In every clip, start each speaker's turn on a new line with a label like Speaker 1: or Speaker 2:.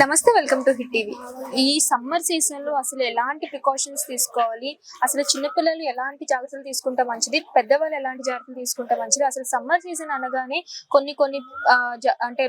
Speaker 1: నమస్తే welcome to hit TV. ఈ summer సీజన్లో అసలు ఎలాంటి ప్రికాషన్స్ తీసుకోవాలి? అసలు చిన్నపిల్లలు ఎలాంటి జాగ్రత్తలు తీసుకుంటే మంచిది? పెద్దవాళ్ళు ఎలాంటి జాగ్రత్తలు తీసుకుంటే మంచిది? అసలు సమ్మర్ సీజన్ అనగానే కొన్ని కొన్ని అంటే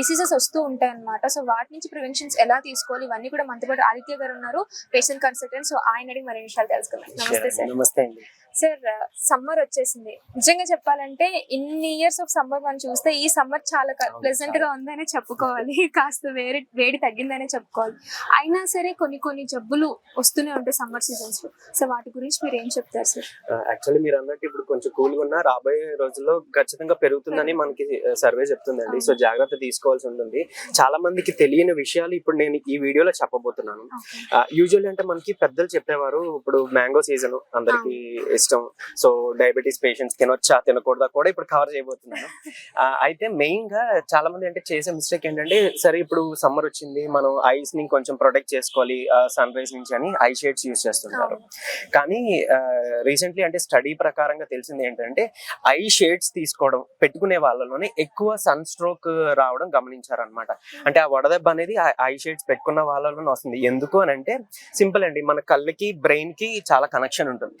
Speaker 1: డిసీజెస్ వస్తూ ఉంటాయి అన్నమాట. సో వాటి నుంచి ప్రివెన్షన్స్ ఎలా తీసుకోవాలి? ఇవన్నీ కూడా మనతో పాటు ఆదిత్య గారు ఉన్నారు పేషెంట్ కన్సల్టెంట్ సో ఆయన అడిగి మరిన్ని విషయాలు తెలుసుకుందాం. నమస్తే సార్
Speaker 2: నమస్తే అండి.
Speaker 1: సార్ సమ్మర్ వచ్చేసింది. నిజంగా చెప్పాలంటే ఇన్ని ఇయర్స్ ఆఫ్ సమ్మర్ మనం చూస్తే ఈ సమ్మర్ చాలా ప్లెజెంట్గా ఉందనే చెప్పుకోవాలి. కాస్త వేడి వేడి తగ్గిందనే చెప్పుకోవాలి. అయినా సరే కొన్ని కొన్ని జబ్బులు వస్తూనే ఉంటాయి సమ్మర్ సీజన్స్లో. సో వాటి గురించి మీరు ఏం చెప్తారు సార్?
Speaker 2: యాక్చువల్లీ మీరు అన్నట్టు ఇప్పుడు కొంచెం కూల్గా ఉన్నా రాబోయే రోజుల్లో ఖచ్చితంగా పెరుగుతుందని మనకి సర్వే చెప్తుందండి. సో జాగ్రత్త తీసుకోవాల్సి ఉంటుంది. చాలా మందికి తెలియని విషయాలు ఇప్పుడు నేను ఈ వీడియోలో చెప్పబోతున్నాను. యూజువల్లీ అంటే మనకి పెద్దలు చెప్పేవారు ఇప్పుడు మ్యాంగో సీజన్ అందరికి ఇష్టం సో డయాబెటీస్ పేషెంట్స్ తినొచ్చా తినకూడదా కూడా ఇప్పుడు కవర్ చేయబోతున్నాను. అయితే మెయిన్గా చాలా మంది అంటే చేసే మిస్టేక్ ఏంటంటే సరే ఇప్పుడు సమ్మర్ వచ్చింది మనం ఐస్ని కొంచెం ప్రొటెక్ట్ చేసుకోవాలి సన్ రైజ్ నుంచి అని ఐ షేడ్స్ యూస్ చేస్తుంటారు. కానీ రీసెంట్లీ అంటే స్టడీ ప్రకారంగా తెలిసింది ఏంటంటే ఐ షేడ్స్ తీసుకోవడం పెట్టుకునే వాళ్ళలోనే ఎక్కువ సన్ స్ట్రోక్ రావడం గమనించారనమాట అంటే ఆ వడదెబ్బ అనేది ఐ షేడ్స్ పెట్టుకున్న వాళ్ళలోనే వస్తుంది. ఎందుకు అని అంటే సింపుల్ అండి మన కళ్ళకి బ్రెయిన్కి చాలా కనెక్షన్ ఉంటుంది.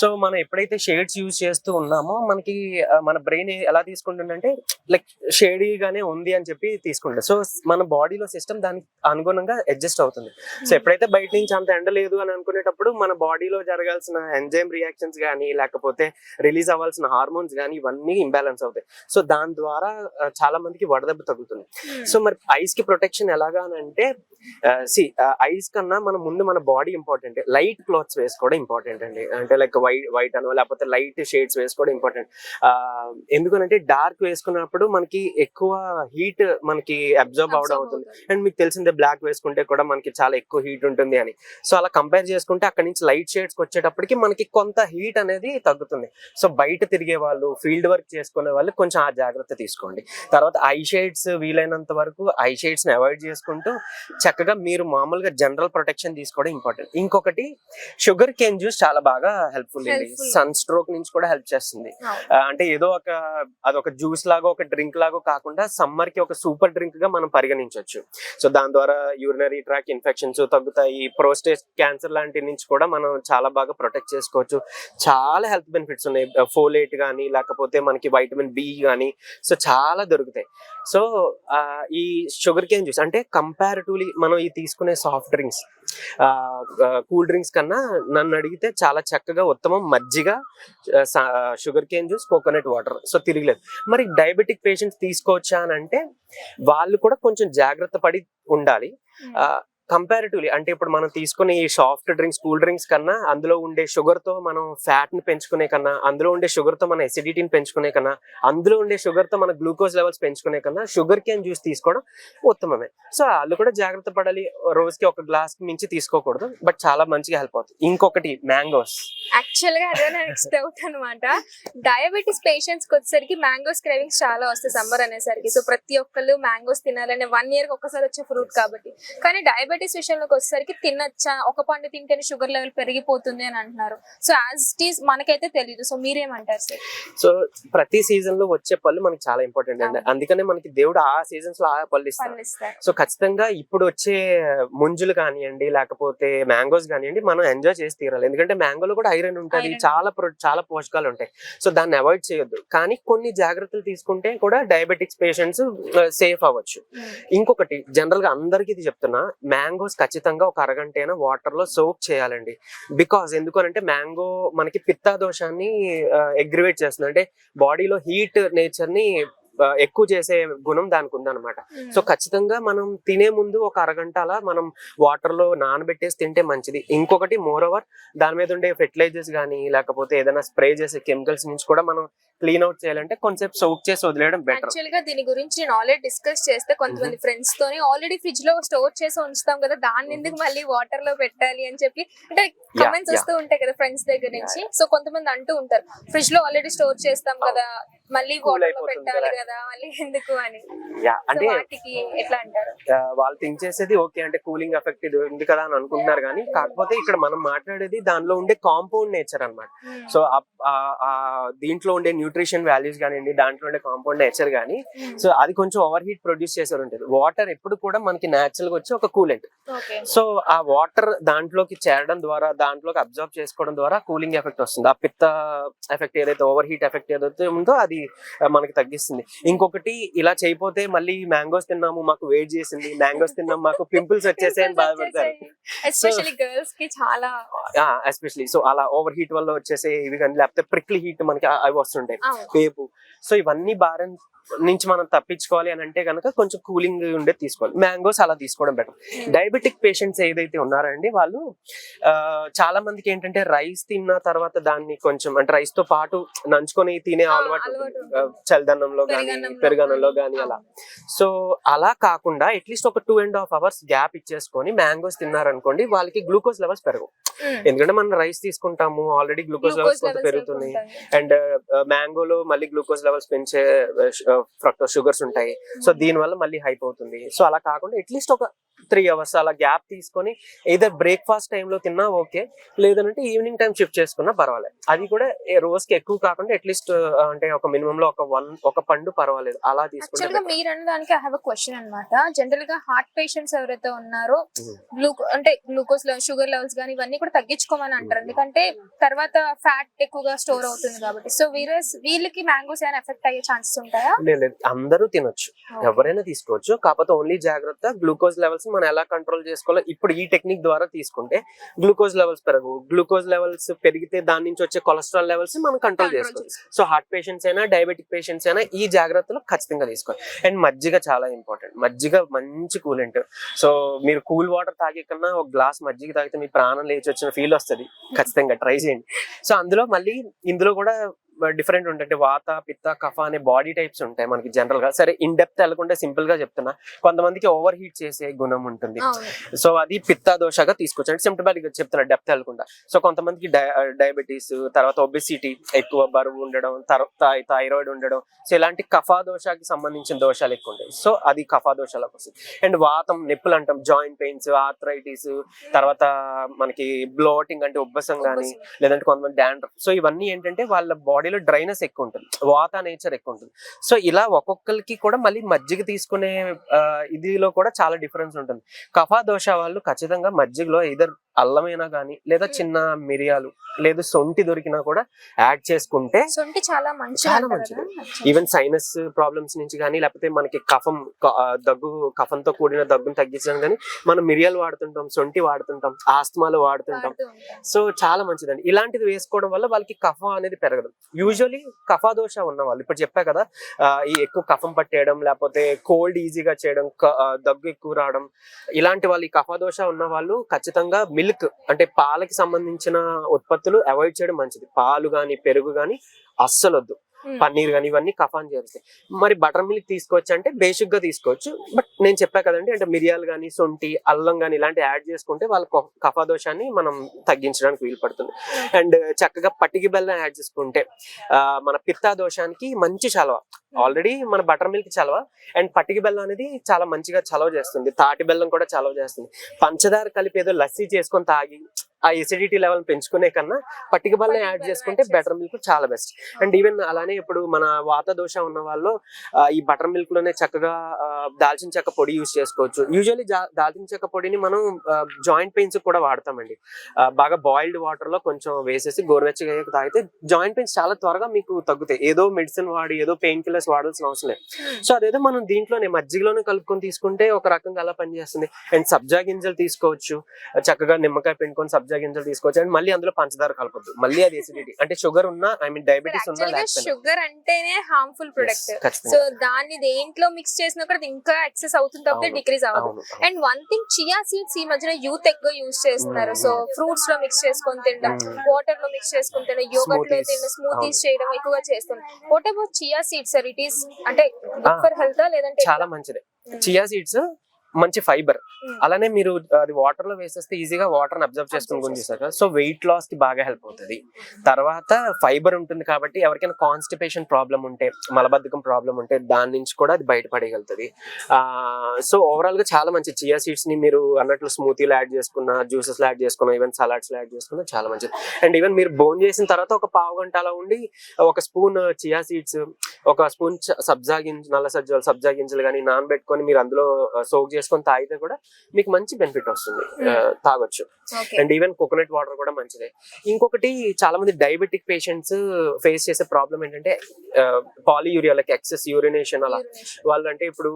Speaker 2: సో మనం ఎప్పుడైతే షేడ్స్ యూజ్ చేస్తూ ఉన్నామో మనకి మన బ్రెయిన్ ఎలా తీసుకుంటుందంటే లైక్ షేడీగానే ఉంది అని చెప్పి తీసుకుంటుంది. సో మన బాడీలో సిస్టమ్ దానికి అనుగుణంగా అడ్జస్ట్ అవుతుంది. సో ఎప్పుడైతే బయట నుంచి అంత ఎండ లేదు అని అనుకునేటప్పుడు మన బాడీలో జరగాల్సిన ఎంజైమ్ రియాక్షన్స్ కానీ లేకపోతే రిలీజ్ అవ్వాల్సిన హార్మోన్స్ కానీ ఇవన్నీ ఇంబ్యాలెన్స్ అవుతాయి. సో దాని ద్వారా చాలా మందికి వడదెబ్బ తగ్గుతుంది సో మరి ఐస్కి ప్రొటెక్షన్ ఎలాగా అంటే సి ఐస్ కన్నా మన ముందు మన బాడీ ఇంపార్టెంట్ లైట్ క్లాత్స్ వేసుకోవడం ఇంపార్టెంట్ అండి. అంటే లైక్ వైట్ వైట్ అనో లేకపోతే లైట్ షేడ్స్ వేసుకోవడం ఇంపార్టెంట్ ఎందుకనంటే డార్క్ వేసుకున్నప్పుడు మనకి ఎక్కువ హీట్ మనకి అబ్జర్వ్ అవడం అవుతుంది. అండ్ మీకు తెలిసిందే బ్లాక్ వేసుకుంటే కూడా మనకి చాలా ఎక్కువ హీట్ ఉంటుంది అని. సో అలా కంపేర్ చేసుకుంటే అక్కడ నుంచి లైట్ షేడ్స్ వచ్చేటప్పటికి మనకి కొంత హీట్ అనేది తగ్గుతుంది. సో బయట తిరిగే వాళ్ళు ఫీల్డ్ వర్క్ చేసుకునే వాళ్ళు కొంచెం ఆ జాగ్రత్త తీసుకోండి. తర్వాత ఐ షేడ్స్ వీలైనంత వరకు ఐ షేడ్స్ని అవాయిడ్ చేసుకుంటూ చక్కగా మీరు మామూలుగా జనరల్ ప్రొటెక్షన్ తీసుకోవడం ఇంపార్టెంట్ ఇంకొకటి షుగర్ కేన్ జ్యూస్ చాలా బాగా హెల్ప్ఫుల్ అండి. సన్ స్ట్రోక్ నుంచి కూడా హెల్ప్ చేస్తుంది. అంటే ఏదో ఒక అదొక జ్యూస్ లాగా ఒక డ్రింక్ లాగా కాకుండా సమ్మర్కి ఒక సూపర్ డ్రింక్గా మనం పరిగణించవచ్చు. సో దాని ద్వారా యూరినరీ ట్రాక్ ఇన్ఫెక్షన్స్ తగ్గుతాయి. ప్రోస్టేట్ క్యాన్సర్ లాంటి నుంచి కూడా మనం చాలా బాగా ప్రొటెక్ట్ చేసుకోవచ్చు. చాలా హెల్త్ బెనిఫిట్స్ ఉన్నాయి. ఫోలేట్ కానీ లేకపోతే మనకి వైటమిన్ బి కానీ సో చాలా దొరుకుతాయి. సో ఈ షుగర్ కేన్ జ్యూస్ అంటే కంపారిటివ్లీ మనం ఈ తీసుకునే సాఫ్ట్ డ్రింక్స్ కూల్ డ్రింక్స్ కన్నా నన్ను అడిగితే చాలా చక్కగా ఉత్తమం మజ్జిగ sugar cane juice coconut water so తిరగలేదు. మరి డయాబెటిక్ పేషెంట్స్ తీసుకోవచ్చా అని అంటే వాళ్ళు కూడా కొంచెం జాగ్రత్త పడి ఉండాలి. కంపారిటివ్లీ అంటే ఇప్పుడు మనం తీసుకునే ఈ సాఫ్ట్ డ్రింక్స్ కూల్ డ్రింక్స్ కన్నా అందులో ఉండే షుగర్తో మనం ఫ్యాట్ని పెంచుకునే కన్నా అందులో ఉండే షుగర్తో మన ఎసిడిటీని పెంచుకునే కన్నా అందులో ఉండే షుగర్తో మన గ్లూకోజ్ లెవెల్స్ పెంచుకునే కన్నా షుగర్ కేన్ జ్యూస్ తీసుకోవడం ఉత్తమమే. సో వాళ్ళు కూడా జాగ్రత్త పడాలి రోజుకి ఒక గ్లాస్ మించి తీసుకోకూడదు బట్ చాలా మంచిగా హెల్ప్ అవుతుంది. ఇంకొకటి మ్యాంగోస్
Speaker 1: యాక్చువల్గా అదే నెక్స్ట్ డౌట్ అనమాట డయాబెటీస్ పేషెంట్స్కి వచ్చేసరికి మ్యాంగోస్ క్రేవింగ్స్ చాలా వస్తాయి సమ్మర్ అనేసరికి. సో ప్రతి ఒక్కళ్ళు మ్యాంగోస్ తినాలనే వన్ ఇయర్ ఒకసారి వచ్చే ఫ్రూట్ కాబట్టి. కానీ డయాబెటీస్ విషయంలోకి వచ్చేసరికి తినచ్చా? ఒక పండు తింటేనే షుగర్ లెవెల్ పెరిగిపోతుంది అని అంటున్నారు. సో యాజ్ ఇట్ ఈస్ మనకైతే తెలియదు సో మీరేమంటారు సార్?
Speaker 2: సో ప్రతి సీజన్లో వచ్చే పళ్ళు మనకి చాలా ఇంపార్టెంట్ అండి. అందుకనే మనకి దేవుడు ఆ సీజన్స్లో ఆ పళ్ళు ఇస్తారు సో ఖచ్చితంగా ఇప్పుడు వచ్చే ముంజులు కానివ్వండి లేకపోతే మ్యాంగోస్ కానివ్వండి మనం ఎంజాయ్ చేసి తీరాలి. ఎందుకంటే మ్యాంగోలో కూడా ఐరన్ ఉంటుంది. చాలా చాలా పోషకాలు ఉంటాయి. సో దాన్ని అవాయిడ్ చేయొద్దు. కానీ కొన్ని జాగ్రత్తలు తీసుకుంటే కూడా డయాబెటిక్స్ పేషెంట్స్ సేఫ్ అవ్వచ్చు. ఇంకొకటి జనరల్గా అందరికి ఇది చెప్తున్నా. మ్యాంగోస్ ఖచ్చితంగా ఒక అరగంట అయినా వాటర్లో సోక్ చేయాలండి. బికాస్ ఎందుకనంటే మ్యాంగో మనకి పిత్తా దోషాన్ని ఎగ్రివేట్ చేస్తుంది. అంటే బాడీలో హీట్ నేచర్ని ఎక్కువ చేసే గుణం దానికి ఉందన్నమాట సో ఖచ్చితంగా మనం తినే ముందు ఒక అరగంట అలా మనం వాటర్లో నానబెట్టేసి తింటే మంచిది. ఇంకొకటి మోర్ ఓవర్ దాని మీద ఉండే ఫెర్టిలైజర్స్ కానీ లేకపోతే ఏదైనా స్ప్రే చేసే కెమికల్స్ నుంచి కూడా మనం క్లీన్ అవుట్ చేయాలంటే కొంచెం సోక్ చేసి వదిలేయడం బెటర్
Speaker 1: యాక్చువల్గా దీని గురించి నేను ఆల్రెడీ డిస్కస్ చేస్తే కొంతమంది ఫ్రెండ్స్ తోని ఆల్రెడీ ఫ్రిడ్జ్లో స్టోర్ చేసి ఉంచుతాం కదా దాన్ని ఎందుకు మళ్ళీ వాటర్లో పెట్టాలి అని చెప్పి. అంటే కమెంట్స్. వస్తూ ఉంటాయి కదా ఫ్రెండ్స్ దగ్గర నుంచి. సో కొంతమంది అంటూ ఉంటారు ఫ్రిడ్జ్లో ఆల్రెడీ స్టోర్ చేస్తాం కదా మళ్ళీ
Speaker 2: వాటర్లో
Speaker 1: పెట్టాలి
Speaker 2: కదా.
Speaker 1: మళ్ళీ ఎందుకు అని.
Speaker 2: అంటే వాళ్ళు థింక్ చేసేది ఓకే అంటే కూలింగ్ ఎఫెక్ట్ ఇది ఉంది కదా అని అనుకుంటున్నారు కానీ కాకపోతే ఇక్కడ మనం మాట్లాడేది దానిలో ఉండే కాంపౌండ్ నేచర్ అన్నమాట. సో దీంట్లో ఉండే న్యూట్రి న్యూట్రిషన్ వాల్యూస్ కానివ్వండి దాంట్లో ఉండే కాంపౌండ్ నేచర్ కానీ సో అది కొంచెం ఓవర్ హీట్ ప్రొడ్యూస్ చేసేది ఉంటుంది వాటర్ ఎప్పుడు కూడా మనకి న్యాచురల్గా వచ్చి ఒక కూలెంట్ సో ఆ వాటర్ దాంట్లోకి చేరడం ద్వారా దాంట్లోకి అబ్జర్వ్ చేసుకోవడం ద్వారా కూలింగ్ ఎఫెక్ట్ వస్తుంది. ఆ పిత్త ఎఫెక్ట్ ఏదైతే ఓవర్ హీట్ ఎఫెక్ట్ ఏదైతే ఉందో అది మనకి తగ్గిస్తుంది. ఇంకొకటి ఇలా చేయపోతే మళ్ళీ మ్యాంగోస్ తిన్నాము మాకు వెయిట్ చేసింది. మ్యాంగోస్ తిన్నాము మాకు పింపుల్స్ వచ్చేసాయి అని బాధపడతారు.
Speaker 1: ఎస్పెషల్లీ గర్ల్స్కి చాలా
Speaker 2: ఎస్పెషలీ సో అలా ఓవర్ హీట్ వల్ల వచ్చేసే ఇవి కానీ లేకపోతే ప్రిక్లీ హీట్ మనకి అవి వస్తుంటాయి. పేపు. సో ఇవన్నీ భారం నుంచి మనం తప్పించుకోవాలి అని అంటే కనుక కొంచెం కూలింగ్ ఉండేది తీసుకోవాలి. మ్యాంగోస్ అలా తీసుకోవడం బెటర్ డయాబెటిక్ పేషెంట్స్ ఏదైతే ఉన్నారండి వాళ్ళు చాలా మందికి ఏంటంటే రైస్ తిన్న తర్వాత దాన్ని కొంచెం అంటే రైస్తో పాటు నంచుకొని తినే అలవాటు చల్లదన్నంలో కానీ
Speaker 1: పెరుగన్నంలో కానీ.
Speaker 2: కానీ అలా. సో అలా కాకుండా అట్లీస్ట్ ఒక two and half hours gap ఇచ్చేసుకొని mangoes తిన్నారనుకోండి వాళ్ళకి గ్లూకోజ్ లెవెల్స్ పెరగవు. ఎందుకంటే మనం రైస్ తీసుకుంటాము ఆల్రెడీ గ్లూకోజ్ లెవెల్స్ కొంత పెరుగుతున్నాయి. అండ్ మ్యాంగోలో మళ్ళీ గ్లూకోజ్ లెవెల్స్ పెంచే ఫ్రక్టో షుగర్స్ ఉంటాయి. సో దీని వల్ల మళ్ళీ హైప్ అవుతుంది. సో అలా కాకుండా అట్లీస్ట్ ఒక త్రీ అవర్స్ అలా గ్యాప్ తీసుకొని ఏదర్ బ్రేక్ఫాస్ట్ టైంలో తిన్నా ఓకే లేదంటే ఈవినింగ్ టైం షిఫ్ట్ చేసుకున్నా పర్వాలేదు. అది కూడా రోజుకి ఎక్కువ కాకుండా అట్లీస్ట్ అంటే ఒక మినిమం లో ఒక వన్ ఒక పండు పర్వాలేదు. అలా తీసుకుంటే.
Speaker 1: మీరు అన్నదానికి ఐ హావ్ అ క్వశ్చన్ అనమాట జనరల్గా హార్ట్ పేషెంట్స్ ఎవరైతే ఉన్నారో. గ్లూకో అంటే గ్లూకోజ్ షుగర్ లెవెల్స్ కానీ ఇవన్నీ కూడా తగ్గించుకోమని అంటారు. ఎందుకంటే తర్వాత ఫ్యాట్ ఎక్కువగా స్టోర్ అవుతుంది కాబట్టి. సో వీరస్ వీళ్ళకి మ్యాంగోస్ ఏమైనా ఎఫెక్ట్ అయ్యే ఛాన్సెస్ ఉంటాయా?
Speaker 2: లేదు అందరూ తినొచ్చు. ఎవరైనా తీసుకోవచ్చు. కాకపోతే ఓన్లీ జాగ్రత్త గ్లూకోజ్ లెవెల్స్ మనం ఎలా కంట్రోల్ చేసుకోవాలో ఇప్పుడు ఈ టెక్నిక్ ద్వారా తీసుకుంటే గ్లూకోజ్ లెవెల్స్ పెరగవు. గ్లూకోజ్ లెవెల్స్ పెరిగితే దాని నుంచి వచ్చే కొలెస్ట్రాల్ లెవెల్స్ మనం కంట్రోల్ చేసుకోవచ్చు సో హార్ట్ పేషెంట్స్ అయినా డయాబెటిక్ పేషెంట్స్ అయినా ఈ జాగ్రత్తలు ఖచ్చితంగా తీసుకోవాలి. అండ్ మజ్జిగ చాలా ఇంపార్టెంట్ మజ్జిగ మంచి కూలెంట్ సో మీరు కూల్ వాటర్ తాగే కన్నా ఒక గ్లాస్ మజ్జిగ తాగితే మీ ప్రాణం లేచి వచ్చిన ఫీల్ వస్తుంది. ఖచ్చితంగా. ట్రై చేయండి. సో అందులో మళ్ళీ ఇందులో కూడా డిఫరెంట్ ఉంటాయి వాత పిత్త కఫ అనే బాడీ టైప్స్ ఉంటాయి మనకి జనరల్గా సరే ఇన్ డెప్త్ వెళ్ళకుండా సింపుల్గా చెప్తున్నా. కొంతమందికి ఓవర్ హీట్ చేసే గుణం ఉంటుంది. సో అది పిత్త దోషగా తీసుకోవచ్చు అంటే సిమ్టమాటిక్ చెప్తున్నా డెప్త్ వెళ్ళకుండా సో కొంతమందికి డయాబెటీస్ తర్వాత ఒబిసిటీ ఎక్కువ బరువు ఉండడం తర్వాత థైరాయిడ్ ఉండడం. సో ఇలాంటి కఫా దోషాకి సంబంధించిన దోషాలు ఎక్కువ ఉంటాయి. సో అది కఫా దోషాలకు వస్తుంది అండ్ వాతం నొప్పులు అంటాం. జాయింట్ పెయిన్స్ ఆర్థరైటిస్ తర్వాత మనకి బ్లోటింగ్ అంటే ఉబ్బసం కానీ లేదంటే కొంతమంది డాండ్రఫ్. సో ఇవన్నీ ఏంటంటే వాళ్ళ బాడీలో డ్రైనెస్ ఎక్కువ ఉంటుంది. వాత నేచర్ ఎక్కువ ఉంటుంది. సో ఇలా ఒక్కొక్కరికి కూడా మళ్ళీ మజ్జిగ తీసుకునే ఇదిలో కూడా చాలా డిఫరెన్స్ ఉంటుంది. కఫా దోష వాళ్ళు ఖచ్చితంగా మజ్జిగలో ఇదర్ అల్లమైనా కానీ లేదా చిన్న మిరియాలు లేదా సొంటి దొరికినా కూడా యాడ్ చేసుకుంటే
Speaker 1: సొంటి చాలా మంచి
Speaker 2: చాలా మంచిది. ఈవెన్ సైనస్ ప్రాబ్లమ్స్ నుంచి కానీ లేకపోతే మనకి కఫం దగ్గు కఫంతో కూడిన దగ్గును తగ్గించడం కానీ మనం మిరియాలు వాడుతుంటాం సొంటి వాడుతుంటాం ఆస్తమాలు వాడుతుంటాం. సో చాలా మంచిదండి. ఇలాంటిది వేసుకోవడం వల్ల వాళ్ళకి కఫం అనేది పెరగదు. యూజువలీ కఫా దోష ఉన్న వాళ్ళు ఇప్పుడు చెప్పా కదా ఈ ఎక్కువ కఫం పట్టేయడం లేకపోతే కోల్డ్ ఈజీగా చేయడం దగ్గు ఎక్కువ రావడం ఇలాంటి వాళ్ళు ఈ కఫా దోష ఉన్న వాళ్ళు ఖచ్చితంగా మిల్క్ అంటే పాలకి సంబంధించిన ఉత్పత్తులు అవాయిడ్ చేయడం మంచిది. పాలు గాని పెరుగు గాని అస్సలు వద్దు పన్నీర్ కానీ ఇవన్నీ కఫాన్ చేరుతాయి మరి బటర్ మిల్క్ తీసుకోవచ్చు అంటే బేసిక్గా తీసుకోవచ్చు. బట్ నేను చెప్పా కదండి అంటే మిరియాలు కానీ సొంటి అల్లం కానీ ఇలాంటి యాడ్ చేసుకుంటే వాళ్ళ కఫా దోషాన్ని మనం తగ్గించడానికి వీలు పడుతుంది. అండ్ చక్కగా పట్టికి బెల్లం యాడ్ చేసుకుంటే ఆ, మన పిత్తా దోషానికి మంచి చలవ. ఆల్రెడీ మన బటర్ మిల్క్ చలవ. అండ్ పట్టికి బెల్లం అనేది చాలా మంచిగా చలవ చేస్తుంది. తాటి బెల్లం కూడా చలవ చేస్తుంది. పంచదార కలిపి ఏదో లస్సీ చేసుకొని తాగి ఆ ఎసిడిటీ లెవెల్ పెంచుకునే కన్నా పట్టిక బెల్లం
Speaker 1: పట్టిక
Speaker 2: యాడ్ చేసుకుంటే బెటర్ మిల్క్ చాలా బెస్ట్ అండ్ ఈవెన్ అలానే ఇప్పుడు మన వాత దోష ఉన్న వాళ్ళు ఈ బటర్ మిల్క్లోనే చక్కగా దాల్చిన చెక్క పొడి యూస్ చేసుకోవచ్చు. యూజువల్లీ దాల్చిన చెక్క పొడిని మనం జాయింట్ పెయిన్స్ కూడా వాడతామండి. బాగా బాయిల్డ్ వాటర్లో కొంచెం వేసేసి గోరువెచ్చగా తాగితే జాయింట్ పెయిన్స్ చాలా త్వరగా మీకు తగ్గుతాయి. ఏదో మెడిసిన్ వాడి ఏదో పెయిన్ కిల్లర్స్ వాడాల్సిన అవసరం లేదు. సో అదేదో మనం దీంట్లోనే మజ్జిగలోనే కలుపుకొని తీసుకుంటే ఒక రకంగా అలా పనిచేస్తుంది. అండ్ సబ్జా గింజలు తీసుకోవచ్చు. చక్కగా నిమ్మకాయ పిండుకొని సబ్జా గింజలు తీసుకోవచ్చు అండ్ మళ్ళీ అందులో పంచదార కలపద్దు మళ్ళీ అది ఎసిడిటీ అంటే షుగర్ ఉన్నా ఐ మీన్ డయాబెటీస్ ఉన్నా
Speaker 1: షుగర్ అంటేనే హార్మ్ఫుల్ ప్రొడక్ట్. సో దాన్ని దేంట్లో మిక్స్ చేసినా కూడా ఇంకా ఎక్సెస్ అవుతుంది తప్పితే. డిక్రీజ్ అవ్వదు and one thing chia seeds ఈ మధ్యన యూత్ ఎక్కువ యూస్ చేస్తున్నారు. సో ఫ్రూట్స్లో మిక్స్ చేసుకొని తినడం. వాటర్లో మిక్స్ చేసుకొని తినడం
Speaker 2: యోగట్లో.
Speaker 1: తిన్న స్మూతీస్. చేయడం ఎక్కువగా చేస్తున్నాం what about chia seeds sir it is అంటే. ఫర్ హెల్త్ లేదంటే
Speaker 2: చాలా మంచిది చియా సీడ్స్ మంచి ఫైబర్.
Speaker 1: Hmm.
Speaker 2: అలానే మీరు అది వాటర్లో వేసేస్తే ఈజీగా వాటర్ అబ్జర్వ్ చేసుకుని గురించి సో వెయిట్ లాస్కి బాగా హెల్ప్ అవుతుంది. తర్వాత ఫైబర్ ఉంటుంది కాబట్టి ఎవరికైనా కాన్స్టిపేషన్ ప్రాబ్లం ఉంటే మలబద్ధకం ప్రాబ్లం ఉంటే దాని నుంచి కూడా అది బయటపడగలుగుతుంది సో ఓవరాల్గా చాలా మంచి చియా సీడ్స్ని మీరు అన్నట్లు స్మూతీలో యాడ్ చేసుకున్న జ్యూసెస్ యాడ్ చేసుకున్న ఈవెన్ సలాడ్స్ యాడ్ చేసుకున్న చాలా మంచిది. అండ్ ఈవెన్ మీరు బోన్ చేసిన తర్వాత ఒక పావు గంట అలా ఉండి ఒక స్పూన్ చియా సీడ్స్ ఒక స్పూన్ సబ్జా గింజ నల్ల సజ్జలు సబ్జా గింజలు కానీ నానబెట్టుకొని మీరు అందులో సోక్ చేసుకొని తాగితే కూడా మీకు మంచి బెనిఫిట్ వస్తుంది. తాగొచ్చు. అండ్ ఈవెన్ కోకోనట్ వాటర్ కూడా మంచిదే. ఇంకొకటి చాలా మంది డయాబెటిక్ పేషెంట్స్ ఫేస్ చేసే ప్రాబ్లం ఏంటంటే పాలియూరియా లైక్ ఎక్సెస్ యూరినేషన్ అలా. వాళ్ళు అంటే ఇప్పుడు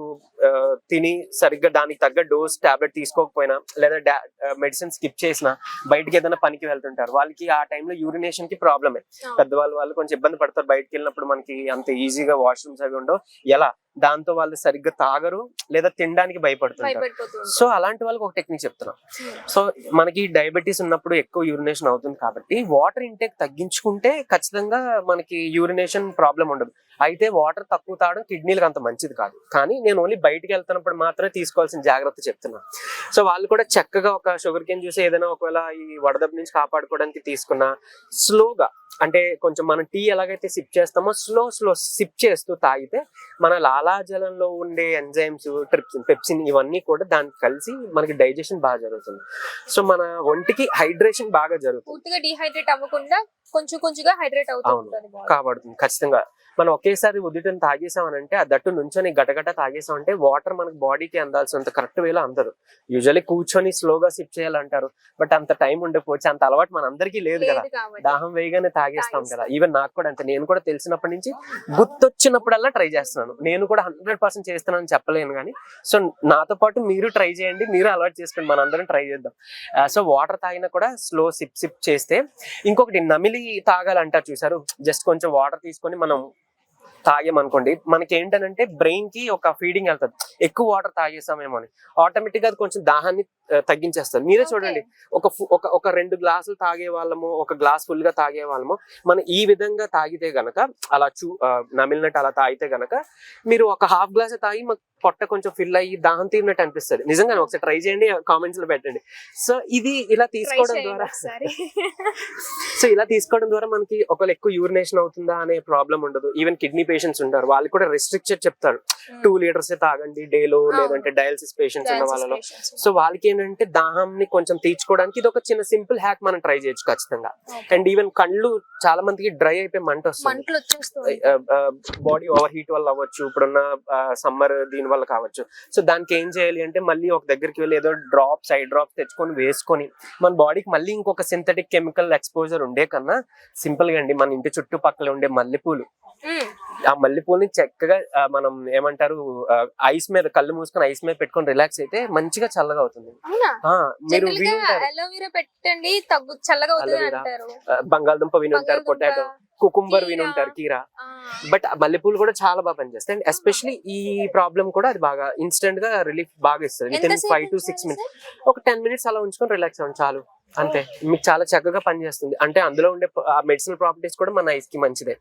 Speaker 2: తిని సరిగ్గా దానికి తగ్గ డోస్ టాబ్లెట్ తీసుకోకపోయినా లేదా మెడిసిన్ స్కిప్ చేసినా బయటికి ఏదైనా పనికి వెళ్తుంటారు. వాళ్ళకి ఆ టైంలో యూరినేషన్కి ప్రాబ్లమే పెద్దవాళ్ళు వాళ్ళు కొంచెం ఇబ్బంది పడతారు బయటికి వెళ్ళినప్పుడు మనకి అంత ఈజీగా వాష్రూమ్స్ అవి ఉండవు. ఎలా? దాంతో వాళ్ళు సరిగ్గా తాగరు లేదా తినడానికి భయపడుతుంటారు. సో అలాంటి వాళ్ళకి ఒక టెక్నిక్ చెప్తున్నా. సో మనకి డయాబెటీస్ ఉన్నప్పుడు ఎక్కువ యూరినేషన్ అవుతుంది కాబట్టి వాటర్ ఇంటేక్ తగ్గించుకుంటే ఖచ్చితంగా మనకి యూరినేషన్ ప్రాబ్లం ఉండదు. అయితే వాటర్ తక్కువ తాగడం కిడ్నీలకు అంత మంచిది కాదు. కానీ నేను ఓన్లీ బయటికి వెళ్తున్నప్పుడు మాత్రమే తీసుకోవాల్సిన జాగ్రత్త చెప్తున్నా. సో వాళ్ళు కూడా చక్కగా ఒక షుగర్ కేన్ జ్యూస్ ఏదైనా ఒకవేళ ఈ వడదెబ్బ నుంచి కాపాడుకోవడానికి తీసుకున్న స్లోగా అంటే కొంచెం మనం టీ ఎలాగైతే సిప్ చేస్తామో స్లో స్లో సిప్ చేస్తూ తాగితే మన లాలాజలంలో ఉండే ఎంజైమ్స్ ట్రిప్సిన్ పెప్సిన్ ఇవన్నీ కూడా దానికి కలిసి మనకి డైజెషన్ బాగా జరుగుతుంది. సో మన ఒంటికి హైడ్రేషన్ బాగా జరుగుతుంది.
Speaker 1: పూర్తిగా డిహైడ్రేట్ అవ్వకుండా కొంచెం కొంచెంగా హైడ్రేట్ అవుతూ
Speaker 2: అవును.
Speaker 1: ఉంటుంది body.
Speaker 2: కాపాడుతుంది. ఖచ్చితంగా మనం ఒకేసారి ఉదిటం తాగేసామనంటే ఆ దట్టు నుంచొని గటగట తాగేసామంటే వాటర్ మనకి బాడీకి అందాల్సినంత కరెక్ట్ వేలో అందదు. యూజువల్లీ కూర్చొని స్లోగా సిప్ చేయాలంటారు. బట్ అంత టైం ఉండకపోవచ్చు. అంత అలవాటు మన అందరికీ లేదు కదా. దాహం వేయగానే తాగేస్తాం
Speaker 1: తాగేస్తాం.
Speaker 2: కదా. ఈవెన్ నాకు కూడా అంతే. నేను కూడా తెలిసినప్పటి నుంచి గుర్తొచ్చినప్పుడల్లా ట్రై చేస్తున్నాను. నేను కూడా హండ్రెడ్ పర్సెంట్ చేస్తున్నాను చెప్పలేను కానీ. సో నాతో పాటు మీరు ట్రై చేయండి. మీరు అలవాటు చేసుకోండి. మనందరం ట్రై చేద్దాం. సో వాటర్ తాగినా కూడా స్లో సిప్ సిప్ చేస్తే ఇంకొకటి నమిలి తాగాలంటారు చూసారు జస్ట్ కొంచెం వాటర్ తీసుకొని మనం తాగామనుకోండి మనకి ఏంటనంటే బ్రెయిన్కి ఒక ఫీడింగ్ వెళ్తుంది. ఎక్కువ వాటర్ తాగేసామేమో అని. ఆటోమేటిక్గా అది కొంచెం దాహాన్ని ఆ, తగ్గించేస్తుంది. మీరే చూడండి. ఒక ఒక ఒక రెండు గ్లాసులు తాగే వాళ్ళము ఒక గ్లాస్ ఫుల్గా తాగే వాళ్ళము మనం ఈ విధంగా తాగితే గనక అలా చూ నమిలినట్టు అలా తాగితే గనక మీరు ఒక హాఫ్ గ్లాస్ తాగి మాకు పొట్ట కొంచెం ఫిల్ అయ్యి దాహం తీరినట్టు అనిపిస్తుంది. నిజంగా ఒకసారి ట్రై చేయండి కామెంట్స్లో పెట్టండి. సో ఇది ఇలా తీసుకోవడం ద్వారా సో ఇలా తీసుకోవడం ద్వారా మనకి ఒకవేళ ఎక్కువ యూరినేషన్ అవుతుందా అనే ప్రాబ్లం ఉండదు. ఈవెన్ కిడ్నీ పేషెంట్స్ ఉంటారు. వాళ్ళు కూడా రెస్ట్రిక్షన్ చెప్తారు. టూ లీటర్స్ తాగండి డేలో. లేదంటే డయాలసిస్ పేషెంట్స్ ఉన్న వాళ్ళలో. సో వాళ్ళకి ఏంటంటే దాహాన్ని కొంచెం తీర్చుకోవడానికి ఇది ఒక చిన్న సింపుల్ హ్యాక్ మనం ట్రై చేయొచ్చు ఖచ్చితంగా. అండ్ ఈవెన్ కళ్ళు చాలా మందికి డ్రై అయిపోయి మంట వస్తుంది. బాడీ ఓవర్ హీట్ వల్ల అవ్వచ్చు. ఇప్పుడున్న సమ్మర్ దీని వల్ల కావచ్చు. సో దానికి ఏం చేయాలి అంటే మళ్ళీ ఒక దగ్గరికి వెళ్ళి ఏదో డ్రాప్స్ ఐ డ్రాప్స్ తెచ్చుకొని వేసుకొని మన బాడీకి మళ్ళీ ఇంకొక సింథటిక్ కెమికల్ ఎక్స్పోజర్ ఉండే కన్నా సింపుల్గా అండి. మన ఇంటి చుట్టుపక్కల ఉండే మల్లెపూలు. ఆ మల్లెపూలని చక్కగా మనం ఏమంటారు ఐస్ మీద కళ్ళు మూసుకొని ఐస్ మీద పెట్టుకొని రిలాక్స్ అయితే మంచిగా చల్లగా అవుతుంది. మీరు
Speaker 1: పెట్టండి తగ్గు చల్లగా
Speaker 2: బంగాళదుంప వినుంటారు
Speaker 1: బంగాళదుంప,
Speaker 2: పొటాటో. కుకుంబర్. వినుంటారు కీరా. బట్ మల్లెపూలు కూడా చాలా బాగా పనిచేస్తాయి. అండ్ ఎస్పెషలీ ఈ ప్రాబ్లం కూడా అది బాగా ఇన్స్టెంట్గా రిలీఫ్ బాగా ఇస్తుంది. With in five to six minutes. ఒక టెన్ మినిట్స్ అలా ఉంచుకొని రిలాక్స్ అవ్వండి చాలు. అంతే. మీకు చాలా చక్కగా పనిచేస్తుంది. అంటే అందులో ఉండే మెడిసినల్ ప్రాపర్టీస్ కూడా మన ఐస్కి మంచిదే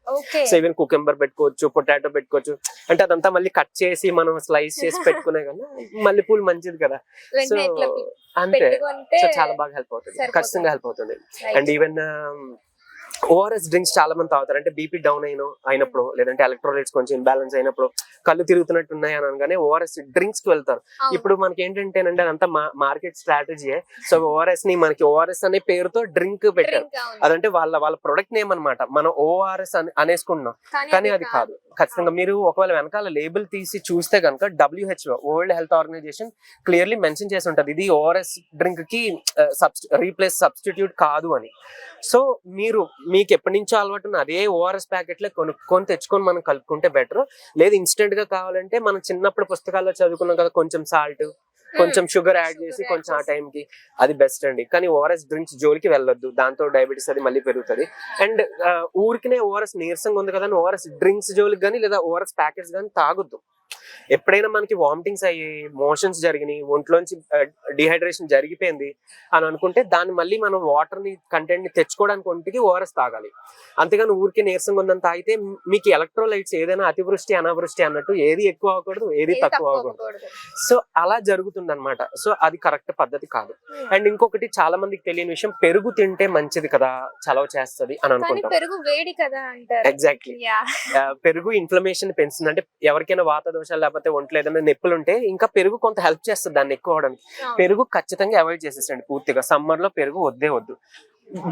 Speaker 2: సో ఈవెన్ కుకుంబర్ పెట్టుకోవచ్చు పొటాటో పెట్టుకోవచ్చు. అంటే అదంతా మళ్ళీ కట్ చేసి మనం స్లైస్ చేసి పెట్టుకునే కదా మల్లెపూలు మంచిది కదా. సో అంతే. సో చాలా బాగా హెల్ప్ అవుతుంది. ఖచ్చితంగా హెల్ప్ అవుతుంది. అండ్ ఈవెన్ ఓఆర్ఎస్ డ్రింక్స్ చాలా మంది తాగుతారు. అంటే బీపీ డౌన్ అయినో అయినప్పుడు లేదంటే ఎలక్ట్రోలైట్స్ కొంచెం ఇంబ్యాలెన్స్ అయినప్పుడు కళ్ళు తిరుగుతున్నట్టు ఉన్నాయి అని అనగానే ఓఆర్ఎస్ డ్రింక్స్కి వెళ్తారు. ఇప్పుడు మనకి ఏంటంటేనంటే అదంతా మార్కెట్ స్ట్రాటజీ సో ఓఆర్ఎస్ని మనకి ఓఆర్ఎస్ అనే పేరుతో డ్రింక్ పెట్టారు. అదంటే వాళ్ళ వాళ్ళ ప్రొడక్ట్ నేమ్ అన్నమాట. మనం ఓఆర్ఎస్ అని అనేసుకుంటున్నాం. కానీ అది కాదు. ఖచ్చితంగా మీరు ఒకవేళ వెనకాల లేబుల్ తీసి చూస్తే కనుక WHO world health organization clearly mention చేసి ఉంటది. ఇది ఓఆర్ఎస్ డ్రింక్కి రీప్లేస్ సబ్స్టిట్యూట్ కాదు అని. సో మీరు మీకు ఎప్పటి నుంచో అలవాటు ఉన్న అదే ఓఆర్ఎస్ ప్యాకెట్లే కొనుక్కొని తెచ్చుకొని మనం కలుపుకుంటే బెటర్. లేదు ఇన్స్టెంట్గా కావాలంటే మనం చిన్నప్పుడు పుస్తకాల్లో చదువుకున్నాం కదా కొంచెం సాల్ట్ కొంచెం షుగర్ యాడ్ చేసి కొంచెం ఆ
Speaker 1: చేసి.
Speaker 2: టైం కి అది బెస్ట్ అండి. కానీ ఓఆర్ఎస్ డ్రింక్స్ జోలికి వెళ్ళొద్దు. దాంతో డయాబెటీస్ అది మళ్ళీ పెరుగుతుంది. అండ్ ఊరికినే ఓఆర్ఎస్ నీరసంగా ఉంది కదా ఓఆర్ఎస్ డ్రింక్స్ జోలికి కానీ లేదా ఓఆర్ఎస్ ప్యాకెట్స్ కానీ తాగొద్దు. ఎప్పుడైనా మనకి వామిటింగ్స్ అయ్యి మోషన్స్ జరిగినాయి ఒంట్లోంచి డిహైడ్రేషన్ జరిగిపోయింది అని అనుకుంటే దాన్ని మళ్ళీ మనం వాటర్ని కంటెంట్ని తెచ్చుకోవడానికి ఒంటికి ఓఆర్ఎస్ తాగాలి. అంతేగాని ఊరికి నీరసంగా ఉందని తాగితే మీకు ఎలక్ట్రోలైట్స్ ఏదైనా అతివృష్టి అనావృష్టి అన్నట్టు ఏది ఎక్కువ అవ్వకూడదు ఏది తక్కువ అవ్వకూడదు. సో అలా జరుగుతుంది అనమాట సో అది కరెక్ట్ పద్ధతి కాదు.
Speaker 1: Hmm.
Speaker 2: అండ్ ఇంకొకటి చాలా మందికి తెలియని విషయం పెరుగు తింటే మంచిది కదా చలవ చేస్తది అని అనుకుంటాం.
Speaker 1: పెరుగు వేడి కదా
Speaker 2: ఎగ్జాక్ట్లీ పెరుగు ఇన్ఫ్లమేషన్ పెంచుతుంది. అంటే ఎవరికైనా వాత దోషాలు లేకపోతే ఒంట్లో ఏదైనా నొప్పులు ఉంటే ఇంకా పెరుగు కొంత హెల్ప్ చేస్తుంది దాన్ని ఎక్కువ అవడానికి పెరుగు ఖచ్చితంగా అవాయిడ్ చేసేసండి పూర్తిగా. సమ్మర్లో పెరుగు వద్దే వద్దు.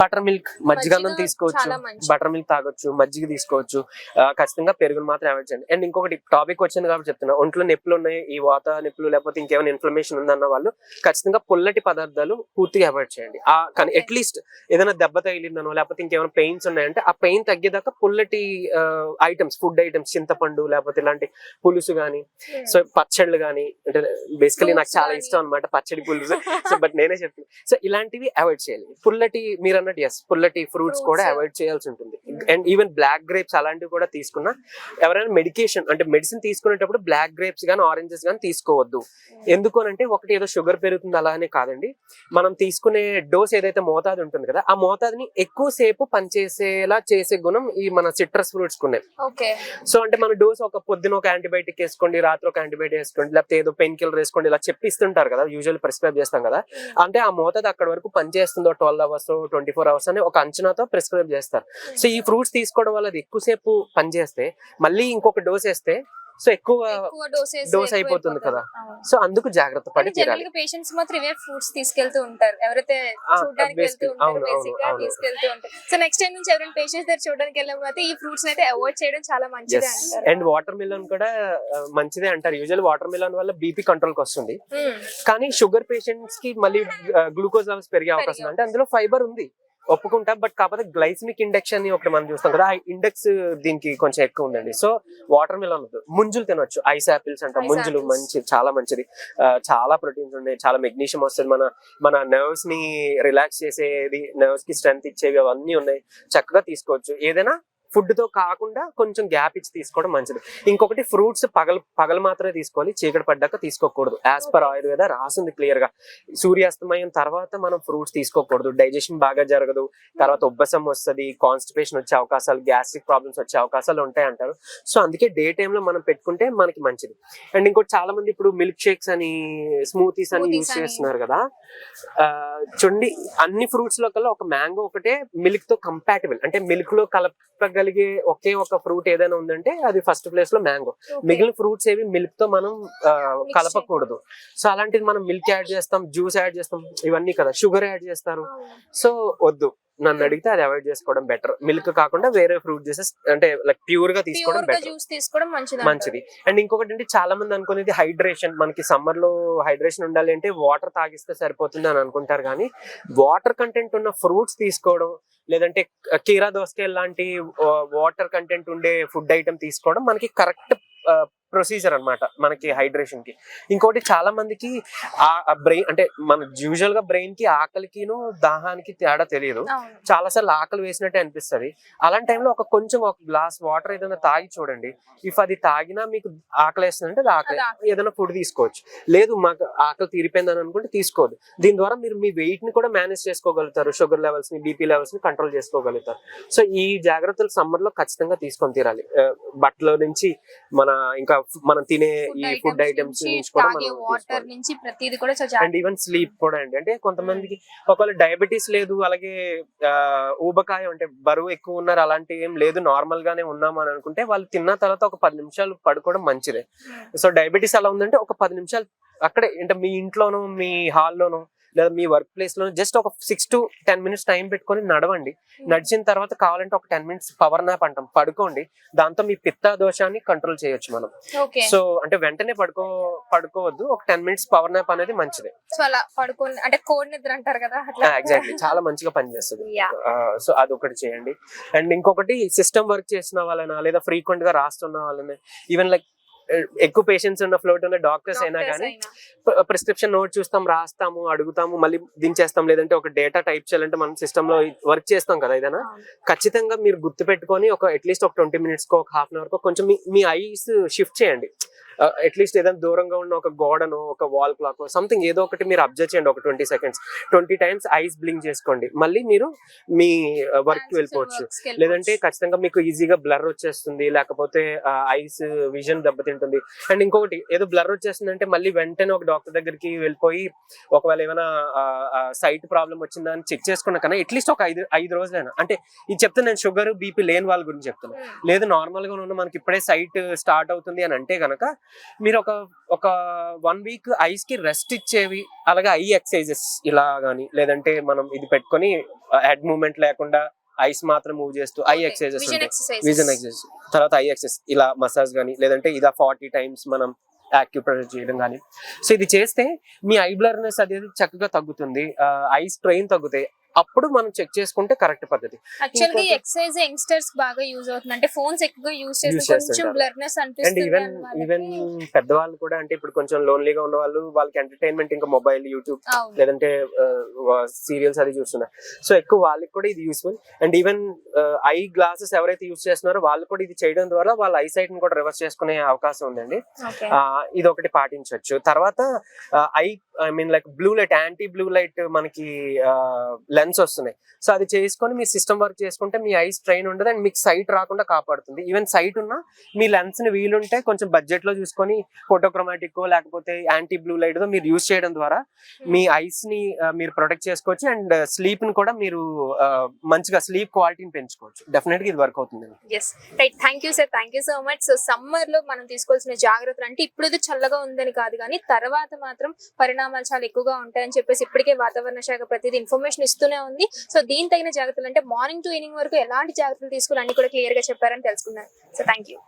Speaker 2: బటర్ మిల్క్
Speaker 1: మజ్జిగ
Speaker 2: తీసుకోవచ్చు
Speaker 1: చాలా మంచిది.
Speaker 2: బటర్ మిల్క్ తాగొచ్చు మజ్జిగ తీసుకోవచ్చు. ఖచ్చితంగా పెరుగును మాత్రం అవాయిడ్ చేయండి. అండ్ ఇంకొకటి టాపిక్ వచ్చింది కాబట్టి చెప్తున్నా. ఒంట్లో నొప్పులు ఉన్నాయి ఈ వాత నొప్పులు లేకపోతే ఇంకేమైనా ఇన్ఫ్లమేషన్ ఉందన్న వాళ్ళు ఖచ్చితంగా పుల్లటి పదార్థాలు పూర్తిగా అవాయిడ్ చేయండి. ఆ కానీ. అట్లీస్ట్ ఏదైనా దెబ్బ తగిలిందనో లేకపోతే ఇంకేమైనా పెయిన్స్ ఉన్నాయంటే ఆ పెయిన్ తగ్గేదాకా పుల్లటి ఐటమ్స్ ఫుడ్ ఐటమ్స్ చింతపండు లేకపోతే ఇలాంటి పులుసు కానీ సో పచ్చళ్ళు కానీ అంటే బేసికలీ నాకు చాలా. ఇష్టం అన్నమాట పచ్చడి పులుసు. సో బట్ నేనే చెప్తాను సో ఇలాంటివి అవాయిడ్ చేయాలి. పుల్లటి మీరు అన్నట్టు ఎస్ పుల్లటి ఫ్రూట్స్. కూడా అవాయిడ్ చేయాల్సి ఉంటుంది. అండ్ ఈవెన్ బ్లాక్ గ్రేప్స్ అలాంటివి కూడా తీసుకున్నా ఎవరైనా మెడికేషన్ అంటే మెడిసిన్ తీసుకునేటప్పుడు బ్లాక్ గ్రేప్స్ కానీ ఆరెంజెస్ కానీ తీసుకోవద్దు. ఎందుకు అంటే ఒకటి ఏదో షుగర్ పెరుగుతుంది అలానే కాదండి. మనం తీసుకునే డోస్ ఏదైతే మోతాదు ఉంటుంది కదా ఆ మోతాదుని ఎక్కువ సేపు పనిచేసేలా చేసే గుణం ఈ మన సిట్రస్ ఫ్రూట్స్ ఉన్నాయి.
Speaker 1: ఓకే
Speaker 2: సో అంటే మన డోస్ ఒక పొద్దున ఒక యాంటీబయాటిక్ వేసుకోండి రాత్రి ఒక యాంటీబయాటిక్ వేసుకోండి లేకపోతే ఏదో పెయిన్ కిల్లర్ వేసుకోండి ఇలా చెప్పిస్తుంటారు కదా యూజువల్ ప్రిస్క్రైబ్ చేస్తాం కదా. అంటే ఆ మోతాదు అక్కడ వరకు పనిచేస్తుందో twelve hours twenty four hours అని ఒక అంచనాతో ప్రిస్క్రైబ్ చేస్తారు. సో ఈ ఫ్రూట్స్ తీసుకోవడం వల్ల అది ఎక్కువసేపు పనిచేస్తే మళ్ళీ ఇంకొక డోస్ వేస్తే సో ఎక్కువ dose అయిపోతుంది కదా. సో అందుకు జాగ్రత్త పడి తీరాలి
Speaker 1: పేషెంట్స్ మాత్రం ఇవే ఫ్రూట్స్ తీసుకెళ్తూ ఉంటారు. ఎవరైతే చూడడానికి వెళ్తూ ఉంటారు
Speaker 2: బేసిక్గా.
Speaker 1: తీసుకెళ్తూ ఉంటారు. సో నెక్స్ట్ టైం నుంచి ఎవరైనా పేషెంట్స్ దగ్గర చూడడానికి వెళ్ళకపోతే ఈ ఫ్రూట్స్ అయితే అవాయిడ్ చేయడం చాలా మంచిది అంటారు.
Speaker 2: అండ్ వాటర్ మిలన్ కూడా మంచిదే అంటారు. యూజువల్ వాటర్ మిలన్ వల్ల బీపీ కంట్రోల్కి వస్తుంది.
Speaker 1: Hmm.
Speaker 2: కానీ షుగర్ పేషెంట్స్కి మళ్ళీ గ్లూకోజ్ లెవెల్స్ పెరిగే అవకాశం. అంటే అందులో ఫైబర్ ఉంది. ఒప్పుకుంటా. బట్ కాకపోతే గ్లైసిమిక్ ఇండెక్స్ అని ఒకటి మనం చూస్తాం కదా ఆ ఇండెక్స్ దీనికి కొంచెం ఎక్కువ ఉందండి. సో వాటర్ మిలన్ ముంజులు తినొచ్చు. ఐస్ ఆపిల్స్ అంటాం. ముంజులు. మంచి చాలా మంచిది. చాలా ప్రోటీన్స్ ఉన్నాయి చాలా మెగ్నీషియం వస్తుంది. మన మన నర్వ్స్ని రిలాక్స్ చేసేది నర్వ్స్కి స్ట్రెంత్ ఇచ్చేవి అవన్నీ ఉన్నాయి. చక్కగా తీసుకోవచ్చు. ఏదైనా ఫుడ్తో కాకుండా కొంచెం గ్యాప్ ఇచ్చి తీసుకోవడం మంచిది. ఇంకొకటి ఫ్రూట్స్ పగలు పగలు మాత్రమే తీసుకోవాలి. చీకటి పడ్డాక తీసుకోకూడదు. యాజ్ పర్ ఆయుర్వేద రాసింది క్లియర్గా. సూర్యాస్తమయం తర్వాత మనం ఫ్రూట్స్ తీసుకోకూడదు. డైజెషన్ బాగా జరగదు. తర్వాత ఉబ్బసం వస్తుంది. కాన్స్టిపేషన్ వచ్చే అవకాశాలు గ్యాస్ట్రిక్ ప్రాబ్లమ్స్ వచ్చే అవకాశాలు ఉంటాయి అంటారు. సో అందుకే డే లో మనం పెట్టుకుంటే మనకి మంచిది. అండ్ ఇంకోటి చాలా మంది ఇప్పుడు మిల్క్ షేక్స్ అని స్మూతీస్ అని. యూస్. చేస్తున్నారు కదా. చూడండి అన్ని ఫ్రూట్స్లో కల్లా ఒక మ్యాంగో ఒకటే మిల్క్తో కంపాటబుల్ అంటే మిల్క్లో కలపగలిగే ఒకే ఒక ఫ్రూట్ ఏదైనా ఉందంటే అది ఫస్ట్ ప్లేస్లో మ్యాంగో. మిగిలిన ఫ్రూట్స్ ఏవి మిల్క్తో మనం కలపకూడదు. సో అలాంటిది మనం మిల్క్ యాడ్ చేస్తాం జ్యూస్ యాడ్ చేస్తాం ఇవన్నీ కదా. షుగర్ యాడ్ చేస్తారు. సో వద్దు. నన్ను అడిగితే అది అవాయిడ్ చేసుకోవడం బెటర్. మిల్క్ కాకుండా వేరే ఫ్రూట్ జ్యూసెస్ అంటే లైక్ ప్యూర్గా తీసుకోవడం బెటర్.
Speaker 1: జ్యూస్ తీసుకోవడం మంచిది
Speaker 2: మంచిది. అండ్ ఇంకొకటి అంటే చాలా మంది అనుకునేది హైడ్రేషన్. మనకి సమ్మర్లో హైడ్రేషన్ ఉండాలి అంటే వాటర్ తాగిస్తే సరిపోతుంది అని అనుకుంటారు కానీ వాటర్ కంటెంట్ ఉన్న ఫ్రూట్స్ తీసుకోవడం లేదంటే కీరా దోసకాయ లాంటి వాటర్ కంటెంట్ ఉండే ఫుడ్ ఐటమ్ తీసుకోవడం మనకి కరెక్ట్ ప్రొసీజర్ అన్నమాట మనకి హైడ్రేషన్కి. ఇంకోటి చాలా మందికి ఆ బ్రెయిన్ అంటే మన యూజువల్గా బ్రెయిన్కి ఆకలికిను దాహానికి తేడా తెలియదు. చాలా సార్లు ఆకలి వేసినట్టే అనిపిస్తది. అలాంటి టైంలో ఒక కొంచెం ఒక గ్లాస్ వాటర్ ఏదైనా తాగి చూడండి. ఇఫ్ అది తాగినా మీకు ఆకలి వేస్తుందంటే అది ఆకలి. ఏదైనా ఫుడ్ తీసుకోవచ్చు. లేదు మాకు ఆకలి తీరిపోయిందని అనుకుంటే తీసుకోవద్దు దీని ద్వారా మీరు మీ వెయిట్ని కూడా మేనేజ్ చేసుకోగలుగుతారు. షుగర్ లెవెల్స్ని బీపీ లెవెల్స్ని కంట్రోల్ చేసుకోగలుగుతారు. సో ఈ జాగ్రత్తలు సమ్మర్లో ఖచ్చితంగా తీసుకొని తీరాలి. బట్టల నుంచి మన ఇంకా మనం తినే ఈ ఫుడ్ ఐటమ్స్ నుంచి కూడా
Speaker 1: తాగే
Speaker 2: మనం
Speaker 1: వాటర్. నుంచి ప్రతిది కూడా
Speaker 2: అండ్ ఈవెన్ స్లీప్ కూడా అండి. అంటే కొంతమందికి ఒకవేళ డయాబెటీస్ లేదు అలాగే ఊబకాయం అంటే బరువు ఎక్కువ ఉన్నారు అలాంటి ఏం లేదు నార్మల్ గానే ఉన్నాం అని అనుకుంటే వాళ్ళు తిన్న తర్వాత ఒక పది నిమిషాలు పడుకోవడం మంచిదే. సో డయాబెటీస్ అలా ఉందంటే ఒక పది నిమిషాలు అక్కడే అంటే మీ ఇంట్లోనో మీ హాల్లోనో లేదా మీ వర్క్ ప్లేస్లో జస్ట్ ఒక six to ten minutes time పెట్టుకొని నడవండి. నడిచిన తర్వాత కావాలంటే ఒక టెన్ మినిట్స్ పవర్ నాప్ అంటాం. పడుకోండి. దాంతో మీ పిత్త దోషాన్ని కంట్రోల్ చేయొచ్చు మనం. సో అంటే వెంటనే పడుకో పడుకోవద్దు. ఒక టెన్ మినిట్స్ పవర్ నాప్ అనేది మంచిదే.
Speaker 1: సో అలా పడుకొని అంటే కోడ్ నిద్ర అంటారు కదా
Speaker 2: ఎగ్జాక్ట్లీ చాలా మంచిగా పనిచేస్తుంది. సో అదొకటి చేయండి. అండ్ ఇంకొకటి సిస్టమ్ వర్క్ చేసిన వాళ్ళైనా లేదా ఫ్రీక్వెంట్గా రాస్తున్న వాళ్ళని ఈవెన్ లైక్ ఎక్కువ పేషెంట్స్ ఉన్న ఫ్లోట్ ఉన్న డాక్టర్స్ అయినా కానీ. ప్రిస్క్రిప్షన్ నోట్ చూస్తాం రాస్తాము అడుగుతాము మళ్ళీ దించేస్తాం లేదంటే ఒక డేటా టైప్ చేయాలంటే మనం సిస్టమ్లో వర్క్ చేస్తాం కదా ఏదైనా. ఖచ్చితంగా మీరు గుర్తు పెట్టుకొని ఒక అట్లీస్ట్ ఒక ట్వంటీ మినిట్స్ కో ఒక హాఫ్ అన్ అవర్ కో కొంచెం మీ ఐస్ షిఫ్ట్ చేయండి అట్లీస్ట్ ఏదైనా దూరంగా ఉన్న ఒక గోడను ఒక వాల్ క్లాక్ సంథింగ్ ఏదో ఒకటి మీరు అబ్జర్వ్ చేయండి ఒక twenty seconds twenty times eyes blink చేసుకోండి. మళ్ళీ మీరు మీ వర్క్కి వెళ్ళిపోవచ్చు. లేదంటే ఖచ్చితంగా మీకు ఈజీగా బ్లర్ వచ్చేస్తుంది లేకపోతే ఐస్ విజన్ దెబ్బతింటుంది. అండ్ ఇంకొకటి ఏదో బ్లర్ వచ్చేస్తుంది అంటే మళ్ళీ వెంటనే ఒక డాక్టర్ దగ్గరికి వెళ్ళిపోయి ఒకవేళ ఏమైనా సైట్ ప్రాబ్లం వచ్చిందా అని చెక్ చేసుకున్న కన్నా అట్లీస్ట్ ఒక ఐదు ఐదు రోజులైనా. అంటే ఇది చెప్తే నేను షుగర్ బీపీ లేని వాళ్ళ గురించి చెప్తాను లేదు నార్మల్గా ఉన్న మనకి ఇప్పుడే సైట్ స్టార్ట్ అవుతుంది అని అంటే గనక మీరు ఒక ఒక వన్ వీక్ ఐస్కి రెస్ట్ ఇచ్చేవి అలాగే ఐ ఎక్సర్సైజెస్ ఇలా గానీ లేదంటే మనం ఇది పెట్టుకొని హెడ్ మూమెంట్ లేకుండా ఐస్ మాత్రం మూవ్ చేస్తూ ఐ ఎక్సర్సైజెస్
Speaker 1: విజన్
Speaker 2: ఉంటాయి.
Speaker 1: ఎక్సర్సైజ్
Speaker 2: తర్వాత ఐ ఎక్సెస్ ఇలా మసాజ్ కానీ లేదంటే ఇదా ఫార్టీ టైమ్స్ మనం యాక్యుప్రెషర్ చేయడం కానీ సో ఇది చేస్తే మీ ఐ బ్లర్నెస్ అనేది చక్కగా తగ్గుతుంది. ఐ స్ట్రెయిన్ తగ్గుతాయి. అప్పుడు మనం చెక్ చేసుకుంటే కరెక్ట్ పద్ధతి.
Speaker 1: ఎక్సర్సైజ్ యంగ్స్టర్స్ బాగా యూజ్ అవుతుంది అంటే ఫోన్స్ ఎక్కువగా యూజ్ కొంచెం. బ్లర్నెస్ అనిపిస్తుంది
Speaker 2: ఈవెన్. ఈవెన్ పెద్దవాళ్ళు కూడా అంటే ఇప్పుడు కొంచెం లోన్లీగా ఉన్న వాళ్ళు వాళ్ళకి ఎంటర్టైన్మెంట్ ఇంకా మొబైల్ యూట్యూబ్ లేదంటే సీరియల్స్ అది చూస్తున్నారు. సో ఎక్కువ వాళ్ళకి కూడా ఇది useful and even eye glasses ఎవరైతే యూస్ చేస్తున్నారో వాళ్ళు కూడా ఇది చేయడం ద్వారా వాళ్ళ ఐ సైట్ని కూడా రివర్స్ చేసుకునే అవకాశం ఉందండి. ఇది ఒకటి పాటించవచ్చు. తర్వాత I I mean like blue light anti blue light మనకి లెన్స్ వస్తున్నాయి. సో అది చేసుకొని మీ సిస్టమ్ వర్క్ చేసుకుంటే మీ ఐ స్ట్రెయిన్ ఉండదు అండ్ మీకు సైట్ రాకుండా కాపాడుతుంది. ఈవెన్ సైట్ ఉన్నా మీ లెన్స్ని వీలుంటే కొంచెం బడ్జెట్లో చూసుకొని ఫోటోక్రోమాటిక్ లేకపోతే యాంటీ బ్లూ లైట్తో మీరు యూస్ చేయడం ద్వారా మీ ఐస్ని ఆ, మీరు ప్రొటెక్ట్ చేసుకోవచ్చు అండ్ స్లీప్ని కూడా మీరు మంచిగా స్లీప్ క్వాలిటీని పెంచుకోవచ్చు. డెఫినెట్గా ఇది వర్క్ అవుతుంది.
Speaker 1: Yes right thank you sir thank you so much so సమ్మర్లో మనం తీసుకోవాల్సిన జాగ్రత్తలు అంటే ఇప్పుడు చల్లగా ఉందని కాదు కానీ తర్వాత మాత్రం పరిణామాలు చాలా ఎక్కువగా ఉంటాయని చెప్పేసి ఇప్పటికే వాతావరణ శాఖ ప్రతిదీ ఇన్ఫర్మేషన్ ఇస్తూనే ఉంది. సో దీని తగిన జాగ్రత్తలు అంటే మార్నింగ్ టు ఈవినింగ్ వరకు ఎలాంటి జాగ్రత్తలు తీసుకోవాలి అన్ని కూడా క్లియర్గా చెప్పారని తెలుసుకున్నాను. So thank you